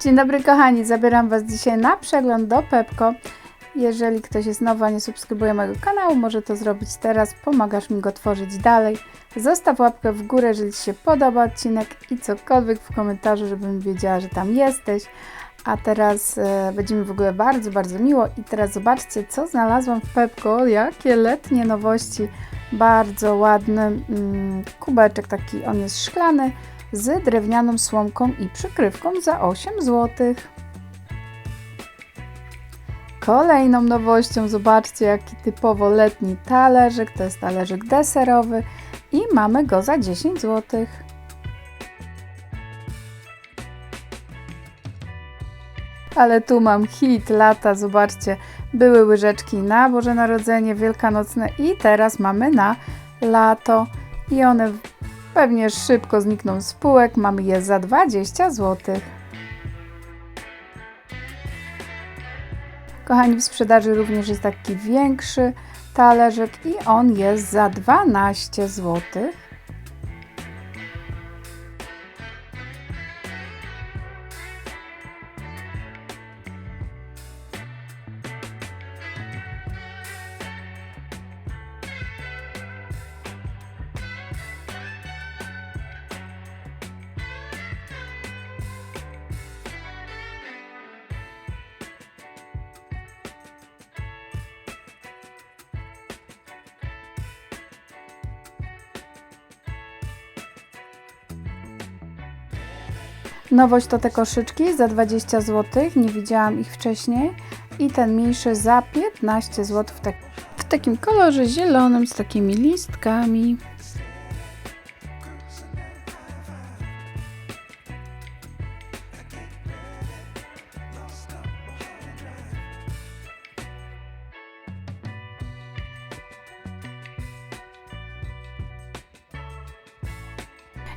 Dzień dobry kochani, zabieram Was dzisiaj na przegląd do Pepko. Jeżeli ktoś jest nowy, a nie subskrybuje mojego kanału, może to zrobić teraz, pomagasz mi go tworzyć dalej. Zostaw łapkę w górę, jeżeli Ci się podoba odcinek i cokolwiek w komentarzu, żebym wiedziała, że tam jesteś. A teraz e, będzie mi w ogóle bardzo, bardzo miło i teraz zobaczcie, co znalazłam w Pepko, jakie letnie nowości. Bardzo ładny mm, kubeczek, taki on jest szklany, z drewnianą słomką i przykrywką za 8 zł. Kolejną nowością, zobaczcie jaki typowo letni talerzyk, to jest talerzyk deserowy i mamy go za 10 zł. Ale tu mam hit lata, zobaczcie, były łyżeczki na Boże Narodzenie Wielkanocne i teraz mamy na lato i one pewnie szybko znikną z półek, mamy je za 20 zł. Kochani, w sprzedaży również jest taki większy talerzyk i on jest za 12 zł. Nowość to te koszyczki za 20 zł, nie widziałam ich wcześniej. I ten mniejszy za 15 zł w, tak, w takim kolorze zielonym z takimi listkami.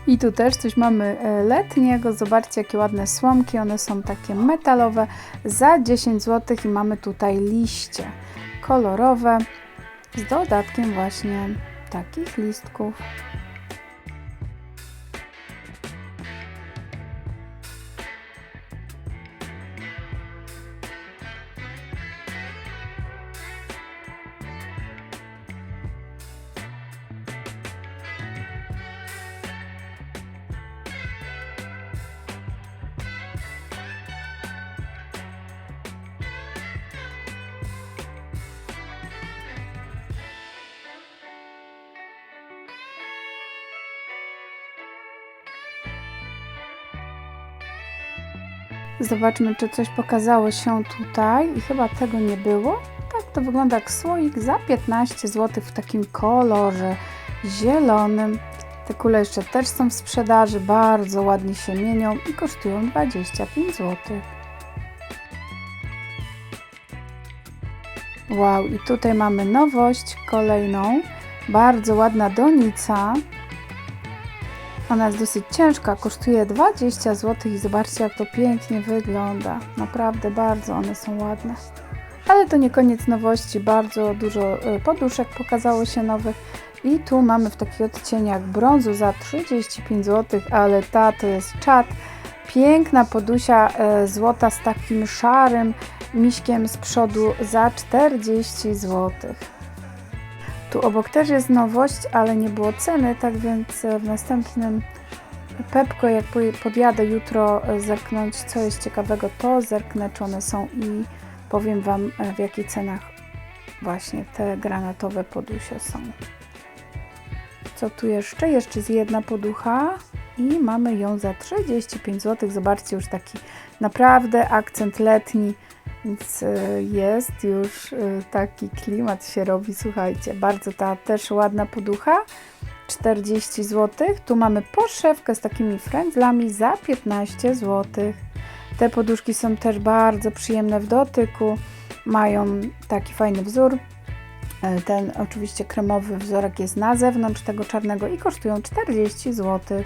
I tu też coś mamy e, letniego. Zobaczcie, jakie ładne słomki. One są takie metalowe za 10 zł i mamy tutaj liście kolorowe z dodatkiem właśnie takich listków. Zobaczmy, czy coś pokazało się tutaj i chyba tego nie było. Tak to wygląda jak słoik za 15 zł w takim kolorze zielonym. Te kule jeszcze też są w sprzedaży, bardzo ładnie się mienią i kosztują 25 zł. Wow, i tutaj mamy nowość kolejną. Bardzo ładna donica. Ona jest dosyć ciężka, kosztuje 20 zł i zobaczcie jak to pięknie wygląda. Naprawdę bardzo one są ładne. Ale to nie koniec nowości, bardzo dużo y, poduszek pokazało się nowych. I tu mamy w takich odcieniach brązu za 35 zł, ale ta to jest czat. Piękna podusia e, złota z takim szarym miśkiem z przodu za 40 zł. Tu obok też jest nowość, ale nie było ceny, tak więc w następnym Pepko, jak podjadę jutro zerknąć, co jest ciekawego, to zerknę, czy one są i powiem Wam, w jakich cenach właśnie te granatowe podusie są. Co tu jeszcze? Jeszcze jest jedna poducha i mamy ją za 35 zł. Zobaczcie, już taki naprawdę akcent letni. Więc jest już taki klimat się robi, słuchajcie, bardzo ta też ładna poducha, 40 zł. Tu mamy poszewkę z takimi frędzlami za 15 zł. Te poduszki są też bardzo przyjemne w dotyku, mają taki fajny wzór. Ten oczywiście kremowy wzorek jest na zewnątrz tego czarnego i kosztują 40 zł.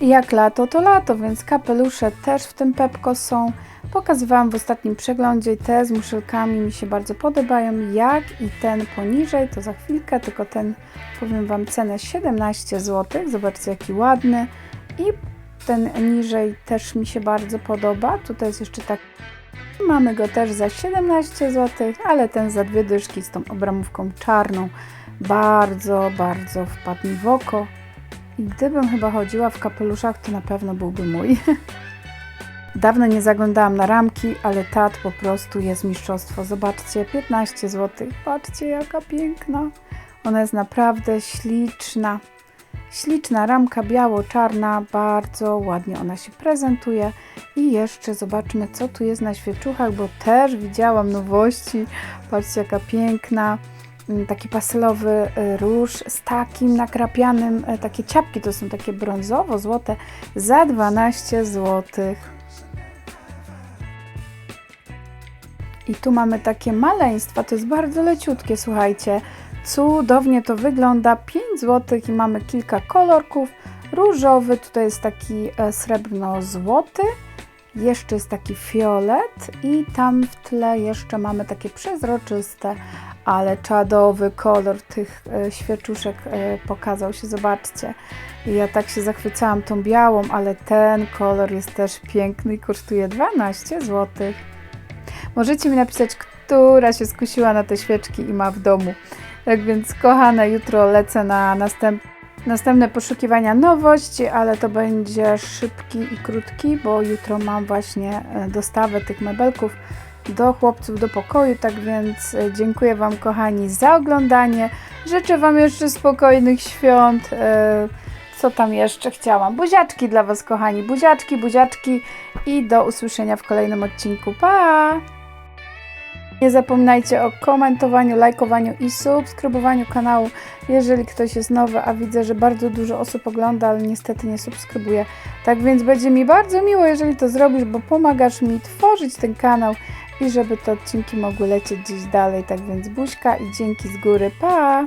Jak lato, to lato, więc kapelusze też w tym Pepko są. Pokazywałam w ostatnim przeglądzie i te z muszelkami mi się bardzo podobają, jak i ten poniżej, to za chwilkę, tylko ten powiem Wam cenę 17 zł. Zobaczcie jaki ładny i ten niżej też mi się bardzo podoba. Tutaj jest jeszcze tak. Mamy go też za 17 zł, ale ten za dwie dyszki z tą obramówką czarną bardzo, bardzo wpadł mi w oko. Gdybym chyba chodziła w kapeluszach, to na pewno byłby mój. Dawno nie zaglądałam na ramki, ale tat po prostu jest mistrzostwo. Zobaczcie, 15 zł. Patrzcie, jaka piękna. Ona jest naprawdę śliczna. Śliczna ramka biało-czarna, bardzo ładnie ona się prezentuje. I jeszcze zobaczmy, co tu jest na świeczuchach, bo też widziałam nowości. Patrzcie, jaka piękna. Mm, Taki pastelowy y, róż z takim nakrapianym, y, takie ciapki, to są takie brązowo-złote, za 12 złotych. I tu mamy takie maleństwa, to jest bardzo leciutkie, słuchajcie. Cudownie to wygląda, 5 zł i mamy kilka kolorków. Różowy, tutaj jest taki e, srebrno-złoty, jeszcze jest taki fiolet i tam w tle jeszcze mamy takie przezroczyste, ale czadowy kolor tych e, świeczuszek e, pokazał się, zobaczcie. Ja tak się zachwycałam tą białą, ale ten kolor jest też piękny i kosztuje 12 złotych. Możecie mi napisać, która się skusiła na te świeczki i ma w domu. Tak więc, kochane, jutro lecę na następ, następne poszukiwania nowości, ale to będzie szybki i krótki, bo jutro mam właśnie e, dostawę tych mebelków do chłopców do pokoju. Tak więc e, dziękuję Wam, kochani, za oglądanie. Życzę Wam jeszcze spokojnych świąt. E, Co tam jeszcze chciałam? Buziaczki dla Was, kochani. Buziaczki, buziaczki i do usłyszenia w kolejnym odcinku. Pa! Nie zapominajcie o komentowaniu, lajkowaniu i subskrybowaniu kanału, jeżeli ktoś jest nowy, a widzę, że bardzo dużo osób ogląda, ale niestety nie subskrybuje. Tak więc będzie mi bardzo miło, jeżeli to zrobisz, bo pomagasz mi tworzyć ten kanał i żeby te odcinki mogły lecieć gdzieś dalej. Tak więc buźka i dzięki z góry. Pa!